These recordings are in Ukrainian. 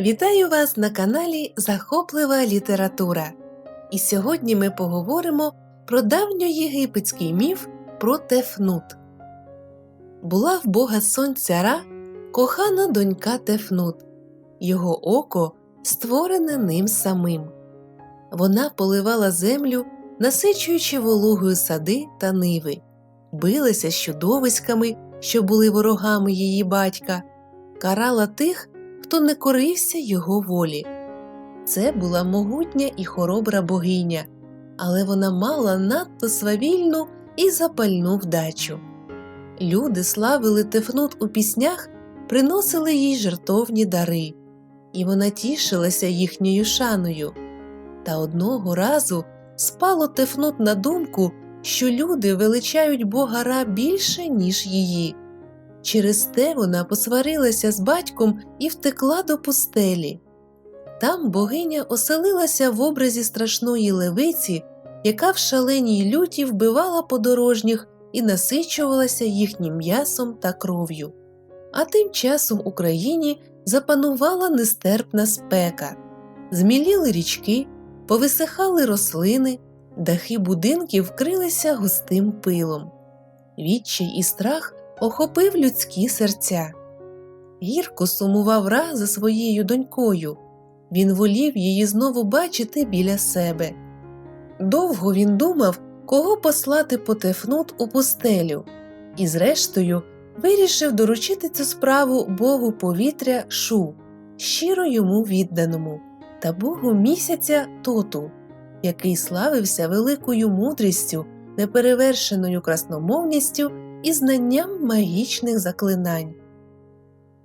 Вітаю вас на каналі Захоплива література. І сьогодні ми поговоримо про давньоєгипетський міф про Тефнут. Була в бога сонця Ра кохана донька Тефнут, його око створене ним самим. Вона поливала землю, насичуючи вологою сади та ниви, билася з чудовиськами, що були ворогами її батька, карала тих, хто не корився його волі. Це була могутня і хоробра богиня, але вона мала надто свавільну і запальну вдачу. Люди славили Тефнут у піснях, приносили їй жертовні дари, і вона тішилася їхньою шаною. Та одного разу спало Тефнут на думку, що люди величають бога Ра більше, ніж її. Через те вона посварилася з батьком і втекла до пустелі. Там богиня оселилася в образі страшної левиці, яка в шаленій люті вбивала подорожніх і насичувалася їхнім м'ясом та кров'ю. А тим часом у країні запанувала нестерпна спека, зміліли річки, повисихали рослини, дахи будинків вкрилися густим пилом. Відчай і страх охопив людські серця. Гірко сумував Ра за своєю донькою. Він волів її знову бачити біля себе. Довго він думав, кого послати по Тефнут у пустелю, і, зрештою, вирішив доручити цю справу богу повітря Шу, щиро йому відданому, та богу місяця Тоту, який славився великою мудрістю, неперевершеною красномовністю і знанням магічних заклинань.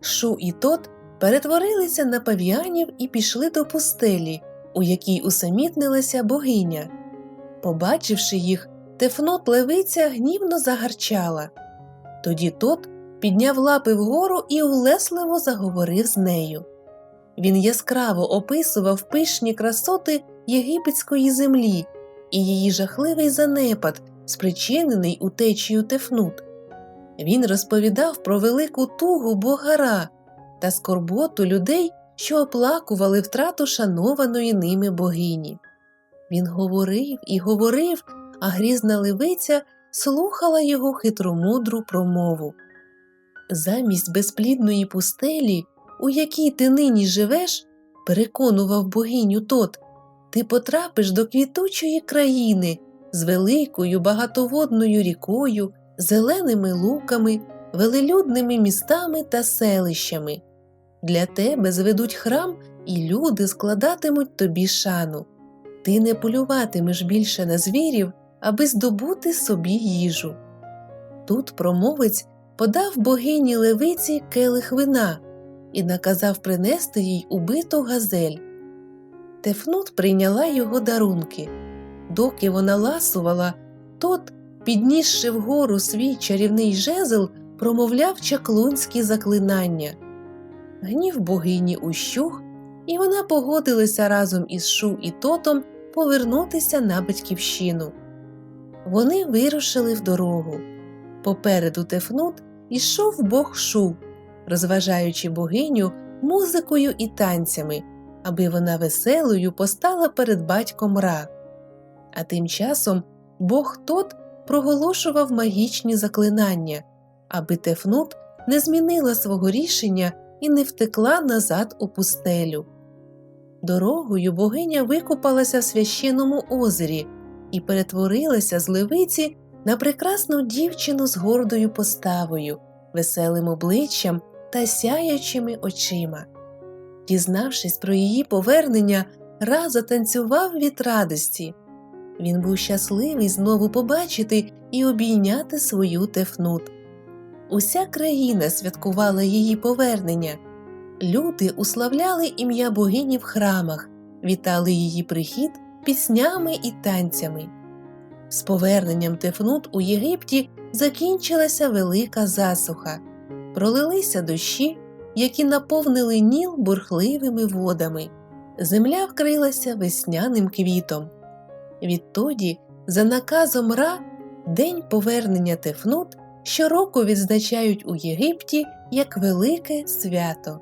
Шу і тот перетворилися на павіанів і пішли до пустелі, у якій усамітнилася богиня. Побачивши їх, Тефнот левиця гнівно загарчала. Тоді тот підняв лапи вгору і улесливо заговорив з нею. Він яскраво описував пишні красоти єгипетської землі і її жахливий занепад, спричинений утечею Тефнут. Він розповідав про велику тугу богара та скорботу людей, що оплакували втрату шанованої ними богині. Він говорив і говорив, а грізна левиця слухала його хитромудру промову. Замість безплідної пустелі, у якій ти нині живеш, переконував богиню тот, ти потрапиш до квітучої країни з великою багатоводною рікою, зеленими луками, велелюдними містами та селищами. Для тебе зведуть храм, і люди складатимуть тобі шану. Ти не полюватимеш більше на звірів, аби здобути собі їжу. Тут промовець подав богині левиці келих вина і наказав принести їй убиту газель. Тефнут прийняла його дарунки. Доки вона ласувала, тот, піднісши вгору свій чарівний жезл, промовляв чаклунські заклинання. Гнів богині ущух, і вона погодилася разом із Шу і тотом повернутися на батьківщину. Вони вирушили в дорогу. Попереду Тефнут ішов бог Шу, розважаючи богиню музикою і танцями, аби вона веселою постала перед батьком Ра. А тим часом бог тот проголошував магічні заклинання, аби Тефнут не змінила свого рішення і не втекла назад у пустелю. Дорогою богиня викупалася в священному озері і перетворилася з левиці на прекрасну дівчину з гордою поставою, веселим обличчям та сяючими очима. Дізнавшись про її повернення, Ра затанцював від радості. Він був щасливий знову побачити і обійняти свою тефнут. Уся країна святкувала її повернення. Люди уславляли ім'я богині в храмах, вітали її прихід піснями і танцями. З поверненням Тефнут у Єгипті закінчилася велика засуха, пролилися дощі, які наповнили ніл бурхливими водами. Земля вкрилася весняним квітом. Відтоді, за наказом Ра, День повернення Тефнут щороку відзначають у Єгипті як велике свято.